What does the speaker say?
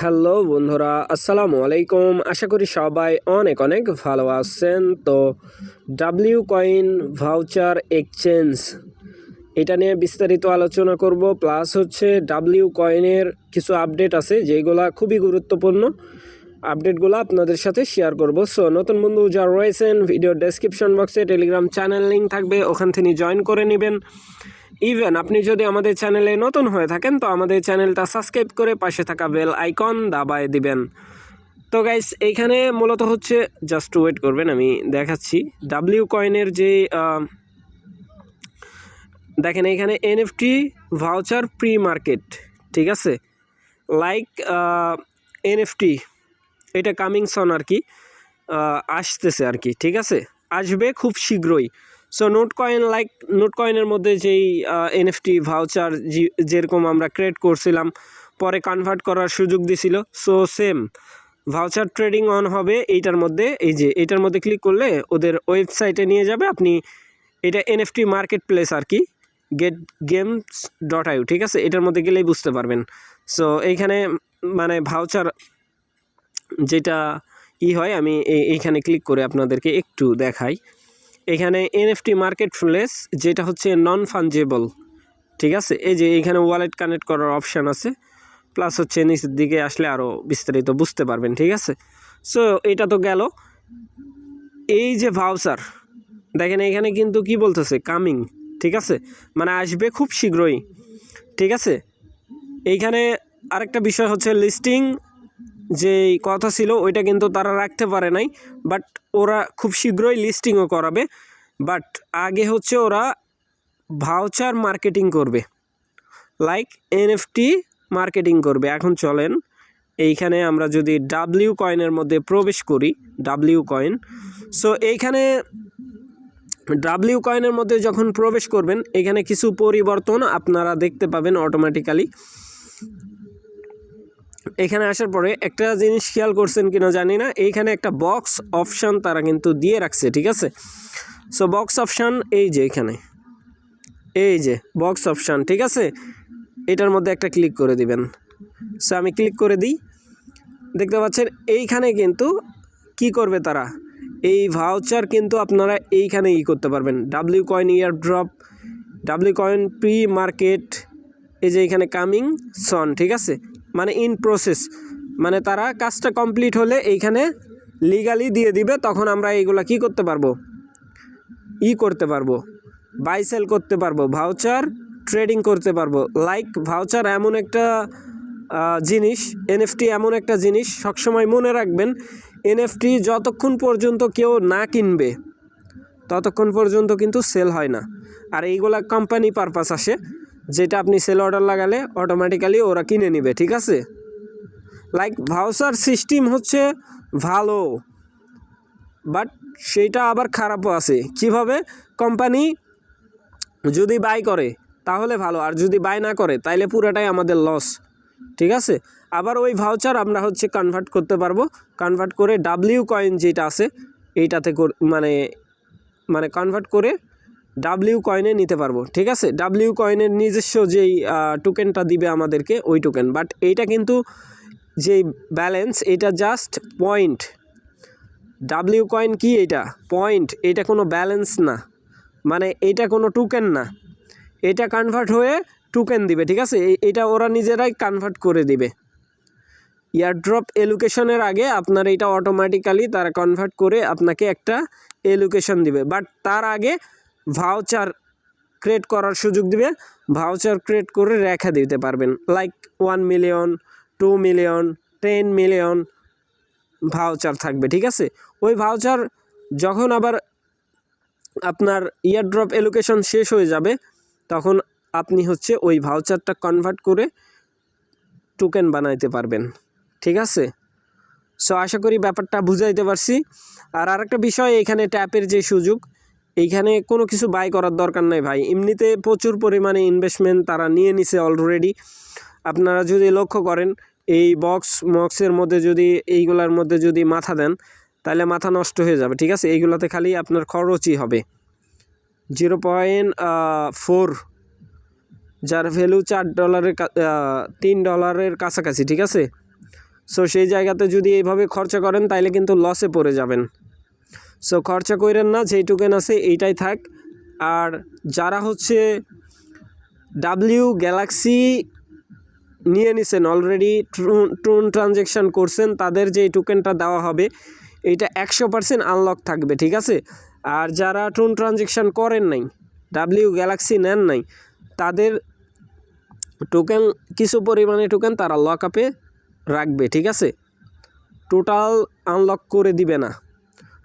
Hello বন্ধুরা, আসসালামু আলাইকুম। আশা করি সবাই অনেক অনেক ভালো আছেন। তো ডাব্লিউ কয়েন ভাউচার এক্সচেঞ্জ এটা নিয়ে বিস্তারিত আলোচনা করব। প্লাস হচ্ছে ডাব্লিউ কয়েনের কিছু আপডেট আছে, যেগুলা খুবই গুরুত্বপূর্ণ। আপডেটগুলো আপনাদের সাথে শেয়ার করব। সো নতুন বন্ধু যারা রয়েছেন ভিডিও ডেসক্রিপশন বক্সে টেলিগ্রাম চ্যানেল লিঙ্ক থাকবে, ওখান থেকে জয়েন করে নেবেন। ইভেন আপনি যদি আমাদের চ্যানেলে নতুন হয়ে থাকেন, তো আমাদের চ্যানেলটা সাবস্ক্রাইব করে পাশে থাকা বেল আইকন দাবায় দিবেন। তো গাইস এইখানে মূলত হচ্ছে জাস্ট ওয়েট করবেন, আমি দেখাচ্ছি। ডাব্লিউ কয়েনের যে দেখেন এখানে এনএফটি ভাউচার প্রি মার্কেট ঠিক আছে? লাইক এনএফটি এটা কামিং সন আর কি আসতেছে আর কি, ঠিক আছে? আসবে খুব শীঘ্রই। So not coin like not কয়েনের মধ্যে যেই এনএফটি ভাউচার যেরকম আমরা ক্রিয়েট করছিলাম, পরে কনভার্ট করার সুযোগ দিছিল। So same voucher trading on হবে এইটার মধ্যে। এই যে, এইটার মধ্যে ক্লিক করলে ওদের ওয়েবসাইটে নিয়ে যাবে। আপনি এটা এনএফটি মার্কেট প্লেস আর কি গেট গেমস ডট আইউ ঠিক আছে? এটার মধ্যে গেলেই বুঝতে পারবেন। সো এইখানে মানে ভাউচার যেটা ই হয়, আমি এই- এইখানে ক্লিক করে আপনাদেরকে একটু দেখাই। এখানে এনএফটি মার্কেট প্লেস যেটা হচ্ছে নন ফাঞ্জেবল ঠিক আছে? এই যে এইখানে ওয়ালেট কানেক্ট করার অপশান আছে প্লাস হচ্ছে নিচের দিকে আসলে আরও বিস্তারিত বুঝতে পারবেন, ঠিক আছে? সো এটা তো গেল। এই যে ভাউচার দেখেন এখানে কিন্তু কি বলতেছে? কামিং ঠিক আছে? মানে আসবে খুব শীঘ্রই, ঠিক আছে? এইখানে আরেকটা বিষয় হচ্ছে লিস্টিং যে কথা ছিল, ওইটা কিন্তু তারা রাখতে পারে নাই। বাট ওরা খুব শীঘ্রই লিস্টিংও করাবে। বাট আগে হচ্ছে ওরা ভাউচার মার্কেটিং করবে। লাইক এনএফটি মার্কেটিং করবে। এখন চলেন, এইখানে আমরা যদি ডাব্লিউ কয়েনের মধ্যে প্রবেশ করি ডাব্লিউ কয়েন সো এইখানে ডাব্লিউ কয়েনের মধ্যে যখন প্রবেশ করবেন, এখানে কিছু পরিবর্তন আপনারা দেখতে পাবেন অটোমেটিক্যালি এখানে আসার পরে একটা জিনিস খেয়াল করছেন কিনা জানি না, এইখানে একটা বক্স অপশান তারা কিন্তু দিয়ে রাখছে, ঠিক আছে? সো বক্স অপশান এই যে এখানে, এই যে বক্স অপশান ঠিক আছে? এটার মধ্যে একটা ক্লিক করে দিবেন। সো আমি ক্লিক করে দিই। দেখতে পাচ্ছেন, এইখানে কিন্তু কি করবে তারা? এই ভাউচার কিন্তু আপনারা এইখানে ই করতে পারবেন। W coin airdrop W coin pre market এই যে এখানে কামিং সন ঠিক আছে? মানে ইন প্রসেস মানে তারা কাজটা কমপ্লিট হলে এইখানে লিগালি দিয়ে দিবে, তখন আমরা এইগুলা কি করতে পারব? ই করতে পারব বাই সেল করতে পারব ভাউচার ট্রেডিং করতে পারব। লাইক ভাউচার এমন একটা জিনিস এনএফটি এমন একটা জিনিস, সবসময় মনে রাখবেন এনএফটি যতক্ষণ পর্যন্ত কেউ না কিনবে, ততক্ষণ পর্যন্ত কিন্তু সেল হয় না। আর এইগুলা কোম্পানি পারপাস আসে যেটা আপনি সেল অর্ডার লাগালে অটোমেটিক্যালি ওরা কিনে নেবে, ঠিক আছে? লাইক ভাউচার সিস্টেম হচ্ছে ভালো বাট সেইটা আবার খারাপও আছে। কীভাবে? কোম্পানি যদি বাই করে, তাহলে ভালো, আর যদি বাই না করে, তাইলে পুরোটাই আমাদের লস ঠিক আছে? আবার ওই ভাউচার আমরা হচ্ছে কনভার্ট করতে পারব। কনভার্ট করে ডাব্লিউ কয়েন যেটা আছে, এইটাতে মানে মানে কনভার্ট করে ডাব্লিউ কয়েনে নিতে পারব, ঠিক আছে? ডাব্লিউ কয়েনের নিজস্ব যেই টোকেনটা দিবে আমাদেরকে, ওই টোকেন বাট এইটা কিন্তু যেই ব্যালেন্স এটা জাস্ট পয়েন্ট ডাব্লিউ কয়েন কি এটা? পয়েন্ট এটা কোনো ব্যালেন্স না। মানে এটা কোনো টোকেন না। এটা কনভার্ট হয়ে টোকেন দিবে, ঠিক আছে? এটা ওরা নিজেরাই কনভার্ট করে দিবে। ইয়ারড্রপ এলুকেশনের আগে আপনার এটা অটোমেটিক্যালি তারা কনভার্ট করে আপনাকে একটা এলুকেশন দিবে। বাট তার আগে ভাউচার ক্রিয়েট করার সুযোগ দিবে। ভাউচার ক্রিয়েট করে রেখা দিতে পারবেন। Like one million two million ten million voucher থাকবে, ঠিক আছে? ওই ভাউচার যখন আবার আপনার ইয়ারড্রপ এলোকেশন শেষ হয়ে যাবে, তখন আপনি হচ্ছে ওই ভাউচারটা কনভার্ট করে টোকেন বানাইতে পারবেন, ঠিক আছে? সো আশা করি ব্যাপারটা বুঝাইতে পারছি। আর আরেকটা বিষয়, এখানে ট্যাপের যে সুযোগ এইখানে কোনো কিছু বাই করার দরকার নাই ভাই। এমনিতে প্রচুর পরিমাণে ইনভেস্টমেন্ট তারা নিয়ে নিছে অলরেডি আপনারা যদি লক্ষ্য করেন, এই বক্স মক্সের মধ্যে যদি, এইগুলার মধ্যে যদি মাথা দেন, তাহলে মাথা নষ্ট হয়ে যাবে, ঠিক আছে? এইগুলোতে খালি আপনার খরচই হবে। জিরো পয়েন্ট ফোর যার ভ্যালু চার ডলারের তিন ডলারের কাছাকাছি, ঠিক আছে? সো সেই জায়গাতে যদি এইভাবে খরচা করেন তাইলে কিন্তু লসে পড়ে যাবেন। সো খরচা করেন না, যেই টোকেন আছে এইটাই থাক। আর যারা হচ্ছে ডাব্লিউ গ্যালাক্সি নিয়ে নিছেন অলরেডি ট্রুন ট্রানজ্যাকশান করছেন, তাদের যে টোকেনটা দেওয়া হবে, এইটা একশো পার্সেন্ট আনলক থাকবে, ঠিক আছে? আর যারা ট্রুন ট্রানজ্যাকশান করেন নাই ডাব্লিউ গ্যালাক্সি নেন নাই, তাদের টোকেন কিছু পরিমাণে টোকেন তারা লক আপে রাখবে, ঠিক আছে? টোটাল আনলক করে দিবে না।